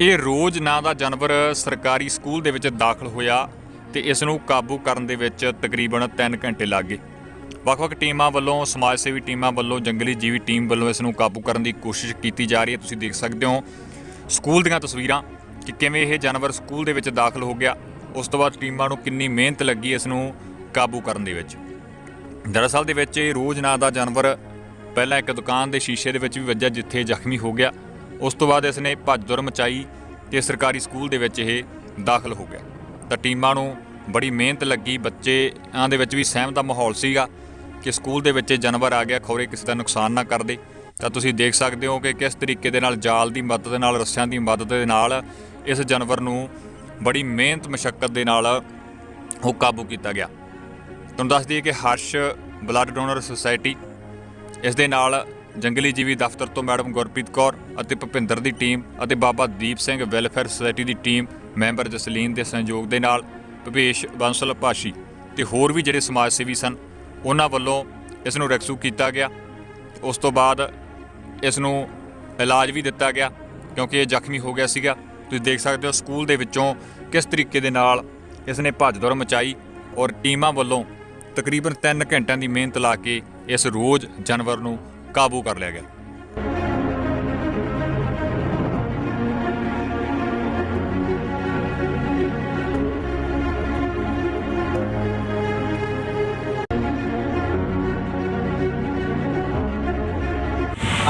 ਇਹ ਰੋਜ਼ ਨਾਂ ਦਾ ਜਾਨਵਰ ਸਰਕਾਰੀ ਸਕੂਲ ਦੇ ਵਿੱਚ ਦਾਖਲ ਹੋਇਆ ਤੇ ਇਸ ਨੂੰ ਕਾਬੂ ਕਰਨ ਦੇ ਵਿੱਚ ਤਕਰੀਬਨ 3 ਘੰਟੇ ਲੱਗ ਗਏ। ਵੱਖ-ਵੱਖ ਟੀਮਾਂ ਵੱਲੋਂ ਸਮਾਜ ਸੇਵੀ ਟੀਮਾਂ ਵੱਲੋਂ, ਜੰਗਲੀ ਜੀਵੀ ਟੀਮ ਵੱਲੋਂ ਇਸ ਨੂੰ ਕਾਬੂ ਕਰਨ ਦੀ ਕੋਸ਼ਿਸ਼ ਕੀਤੀ ਜਾ ਰਹੀ ਹੈ। ਤੁਸੀਂ ਦੇਖ ਸਕਦੇ ਹੋ ਸਕੂਲ ਦੀਆਂ ਤਸਵੀਰਾਂ ਕਿ ਕਿਵੇਂ ਇਹ ਜਾਨਵਰ ਸਕੂਲ ਦੇ ਵਿੱਚ ਦਾਖਲ ਹੋ ਗਿਆ। ਉਸ ਤੋਂ ਬਾਅਦ ਟੀਮਾਂ ਨੂੰ ਕਿੰਨੀ ਮਿਹਨਤ ਲੱਗੀ ਇਸ ਨੂੰ ਕਾਬੂ ਕਰਨ ਦੇ ਵਿੱਚ। ਦਰਅਸਲ ਦੇ ਵਿੱਚ ਇਹ ਰੋਜ਼ ਨਾਂ ਦਾ ਜਾਨਵਰ ਪਹਿਲਾਂ ਇੱਕ ਦੁਕਾਨ ਦੇ ਸ਼ੀਸ਼ੇ ਦੇ ਵਿੱਚ ਵੀ ਵੱਜਿਆ, ਜਿੱਥੇ ਜ਼ਖਮੀ ਹੋ ਗਿਆ। ਉਸ ਤੋਂ ਬਾਅਦ ਇਸ ਨੇ ਭੱਜ ਦੌੜ ਮਚਾਈ ਤੇ ਸਰਕਾਰੀ ਸਕੂਲ ਦੇ ਵਿੱਚ ਇਹ ਦਾਖਲ ਹੋ ਗਿਆ। ਤਾਂ ਟੀਮਾਂ ਨੂੰ ਬੜੀ ਮਿਹਨਤ ਲੱਗੀ, ਬੱਚਿਆਂ ਦੇ ਵਿੱਚ ਵੀ ਸਹਿਮ ਦਾ ਮਾਹੌਲ ਸੀਗਾ ਕਿ ਸਕੂਲ ਦੇ ਵਿੱਚ ਇਹ ਜਾਨਵਰ ਆ ਗਿਆ, ਖੌਰੇ ਕਿਸੇ ਦਾ ਨੁਕਸਾਨ ਨਾ ਕਰ ਦੇ ਤਾਂ ਤੁਸੀਂ ਦੇਖ ਸਕਦੇ ਹੋ ਕਿ ਕਿਸ ਤਰੀਕੇ ਦੇ ਨਾਲ ਜਾਲ ਦੀ ਮਦਦ ਨਾਲ, ਰੱਸਿਆਂ ਦੀ ਮਦਦ ਦੇ ਨਾਲ ਇਸ ਜਾਨਵਰ ਨੂੰ ਬੜੀ ਮਿਹਨਤ, ਮਸ਼ੱਕਤ ਦੇ ਨਾਲ ਉਹ ਕਾਬੂ ਕੀਤਾ ਗਿਆ। ਤੁਹਾਨੂੰ ਦੱਸ ਦਈਏ ਕਿ ਹਰਸ਼ ਬਲੱਡ ਡੋਨਰ ਸੁਸਾਇਟੀ ਇਸ ਦੇ ਨਾਲ ਜੰਗਲੀ ਜੀਵੀ ਦਫ਼ਤਰ ਤੋਂ ਮੈਡਮ ਗੁਰਪ੍ਰੀਤ ਕੌਰ ਅਤੇ ਭੁਪਿੰਦਰ ਦੀ ਟੀਮ ਅਤੇ ਬਾਬਾ ਦੀਪ ਸਿੰਘ ਵੈਲਫੇਅਰ ਸੁਸਾਇਟੀ ਦੀ ਟੀਮ ਮੈਂਬਰ ਜਸਲੀਨ ਦੇ ਸਹਿਯੋਗ ਦੇ ਨਾਲ ਭਵੇਸ਼ ਬੰਸਲ ਭਾਸ਼ੀ ਤੇ ਹੋਰ ਵੀ ਜਿਹੜੇ ਸਮਾਜ ਸੇਵੀ ਸਨ, ਉਹਨਾਂ ਵੱਲੋਂ ਇਸ ਨੂੰ ਰੈਕਸੂ ਕੀਤਾ ਗਿਆ। ਉਸ ਤੋਂ ਬਾਅਦ ਇਸ ਨੂੰ ਇਲਾਜ ਵੀ ਦਿੱਤਾ ਗਿਆ ਕਿਉਂਕਿ ਇਹ ਜ਼ਖਮੀ ਹੋ ਗਿਆ ਸੀਗਾ। ਤੁਸੀਂ ਦੇਖ ਸਕਦੇ ਹੋ ਸਕੂਲ ਦੇ ਵਿੱਚੋਂ ਕਿਸ ਤਰੀਕੇ ਦੇ ਨਾਲ ਇਸ ਨੇ ਭੱਜ ਦੌੜ ਮਚਾਈ ਔਰ ਟੀਮਾਂ ਵੱਲੋਂ ਤਕਰੀਬਨ 3 ਘੰਟਿਆਂ ਦੀ ਮਿਹਨਤ ਲਾ ਕੇ ਇਸ ਰੋਜ਼ ਜਾਨਵਰ ਨੂੰ ਕਾਬੂ ਕਰ ਲਿਆ ਗਿਆ।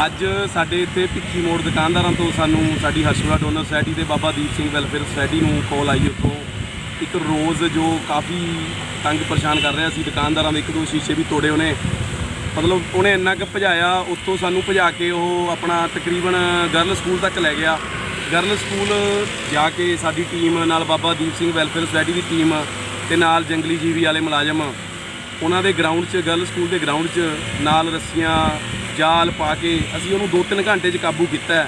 ਅੱਜ ਸਾਡੇ ਇੱਥੇ ਭਿੱਖੀ ਮੋੜ ਦੁਕਾਨਦਾਰਾਂ ਤੋਂ ਸਾਨੂੰ ਸਾਡੀ ਹਰਸ਼ਵਲਾ ਡੋਨਰ ਸੋਸਾਇਟੀ ਤੇ ਬਾਬਾ ਦੀਪ ਸਿੰਘ ਵੈਲਫੇਅਰ ਸੋਸਾਇਟੀ ਨੂੰ ਕਾਲ ਆਈ ਉੱਥੋਂ। ਇੱਕ ਰੋਜ਼ ਜੋ ਕਾਫੀ ਤੰਗ ਪਰੇਸ਼ਾਨ ਕਰ ਰਿਹਾ ਸੀ ਦੁਕਾਨਦਾਰਾਂ ਦੇ ਇੱਕ ਦੋ ਸ਼ੀਸ਼ੇ ਵੀ ਤੋੜੇ ਉਹਨੇ। ਮਤਲਬ ਉਹਨੇ ਇੰਨਾ ਕੁ ਭਜਾਇਆ, ਉੱਥੋਂ ਸਾਨੂੰ ਭਜਾ ਕੇ ਉਹ ਆਪਣਾ ਤਕਰੀਬਨ ਗਰਲ ਸਕੂਲ ਤੱਕ ਲੈ ਗਿਆ। ਗਰਲ ਸਕੂਲ ਜਾ ਕੇ ਸਾਡੀ ਟੀਮ ਨਾਲ ਬਾਬਾ ਦੀਪ ਸਿੰਘ ਵੈਲਫੇਅਰ ਸੁਸਾਇਟੀ ਦੀ ਟੀਮ ਤੇ ਨਾਲ ਜੰਗਲੀ ਜੀਵੀ ਵਾਲੇ ਮੁਲਾਜ਼ਮ, ਉਹਨਾਂ ਦੇ ਗਰਾਊਂਡ 'ਚ ਗਰਲ ਸਕੂਲ ਦੇ ਗਰਾਊਂਡ 'ਚ ਨਾਲ ਰੱਸੀਆਂ, ਜਾਲ ਪਾ ਕੇ ਅਸੀਂ ਉਹਨੂੰ 2-3 ਘੰਟੇ 'ਚ ਕਾਬੂ ਕੀਤਾ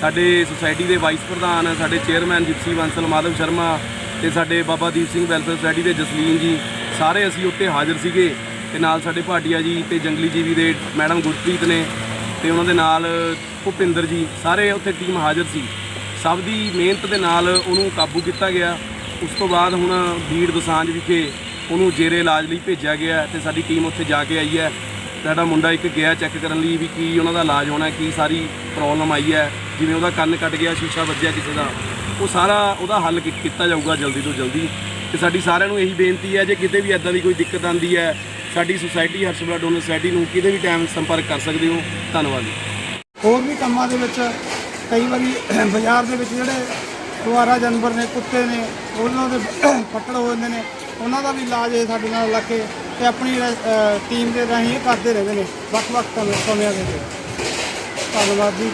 ਸਾਡੇ ਸੁਸਾਇਟੀ ਦੇ ਵਾਈਸ ਪ੍ਰਧਾਨ, ਸਾਡੇ ਚੇਅਰਮੈਨ ਜਿਪਸੀ ਬੰਸਲ, ਮਾਧਵ ਸ਼ਰਮਾ ਤੇ ਸਾਡੇ ਬਾਬਾ ਦੀਪ ਸਿੰਘ ਵੈਲਫੇਅਰ ਸੁਸਾਇਟੀ ਦੇ ਜਸਲੀਨ ਜੀ, ਸਾਰੇ ਅਸੀਂ ਉੱਥੇ ਹਾਜ਼ਰ ਸੀਗੇ। ਤੇ ਨਾਲ ਸਾਡੇ ਭਾਟੀਆ ਜੀ ਤੇ ਜੰਗਲੀ ਜੀਵੀ ਦੇ ਮੈਡਮ ਗੁਰਪ੍ਰੀਤ ਨੇ ਤੇ ਉਹਨਾਂ ਦੇ ਨਾਲ ਭੁਪਿੰਦਰ ਜੀ, ਸਾਰੇ ਉੱਥੇ ਟੀਮ ਹਾਜ਼ਰ ਸੀ। ਸਭ ਦੀ ਮਿਹਨਤ ਦੇ ਨਾਲ ਉਹਨੂੰ ਕਾਬੂ ਕੀਤਾ ਗਿਆ। ਉਸ ਤੋਂ ਬਾਅਦ ਹੁਣ ਬੀੜ ਦਸਾਂਝ ਵਿਖੇ ਉਹਨੂੰ ਜੇਰੇ ਇਲਾਜ ਲਈ ਭੇਜਿਆ ਗਿਆ ਹੈ ਤੇ ਸਾਡੀ ਟੀਮ ਉੱਥੇ ਜਾ ਕੇ ਆਈ ਹੈ। ਸਾਡਾ ਮੁੰਡਾ ਇੱਕ ਗਿਆ ਚੈੱਕ ਕਰਨ ਲਈ ਵੀ ਕੀ ਉਹਨਾਂ ਦਾ ਇਲਾਜ ਹੋਣਾ ਕੀ ਸਾਰੀ ਪ੍ਰੋਬਲਮ ਆਈ ਹੈ, ਜਿਵੇਂ ਉਹਦਾ ਕੰਨ ਕੱਟ ਗਿਆ, ਸ਼ੀਸ਼ਾ ਵੱਜਿਆ ਕਿਸੇ ਦਾ। ਉਹ ਸਾਰਾ ਉਹਦਾ ਹੱਲ ਕੀ- ਕੀਤਾ ਜਾਊਗਾ ਜਲਦੀ ਤੋਂ ਜਲਦੀ। ਤੇ ਸਾਡੀ ਸਾਰਿਆਂ ਨੂੰ ਇਹੀ ਬੇਨਤੀ ਹੈ, ਜੇ ਕਿਤੇ ਵੀ ਐਦਾਂ ਦੀ ਕੋਈ ਦਿੱਕਤ ਆਂਦੀ ਹੈ ਸਾਡੀ ਸੁਸਾਇਟੀ ਹਰਸ਼ਬਲਾ ਡੋਨਰ ਸੁਸਾਇਟੀ ਨੂੰ ਕਿਤੇ ਵੀ ਟਾਈਮ ਸੰਪਰਕ ਕਰ ਸਕਦੇ ਹੋ। ਧੰਨਵਾਦ ਜੀ। ਹੋਰ ਵੀ ਕੰਮਾਂ ਦੇ ਵਿੱਚ ਕਈ ਵਾਰੀ ਬਾਜ਼ਾਰ ਦੇ ਵਿੱਚ ਜਿਹੜੇ ਦੁਆਰਾ ਜਾਨਵਰ ਨੇ, ਕੁੱਤੇ ਨੇ, ਉਹਨਾਂ ਦੇ ਫੱਟੜ ਹੋ ਜਾਂਦੇ ਨੇ, ਉਹਨਾਂ ਦਾ ਵੀ ਇਲਾਜ ਇਹ ਸਾਡੇ ਨਾਲ ਲਾ ਕੇ ਤੇ ਆਪਣੀ ਟੀਮ ਦੇ ਰਾਹੀਂ ਇਹ ਕਰਦੇ ਰਹਿੰਦੇ ਨੇ, ਵੱਖ-ਵੱਖ ਸਮੇਂ- ਸਮਿਆਂ ਦੇ ਵਿੱਚ। ਧੰਨਵਾਦ ਜੀ।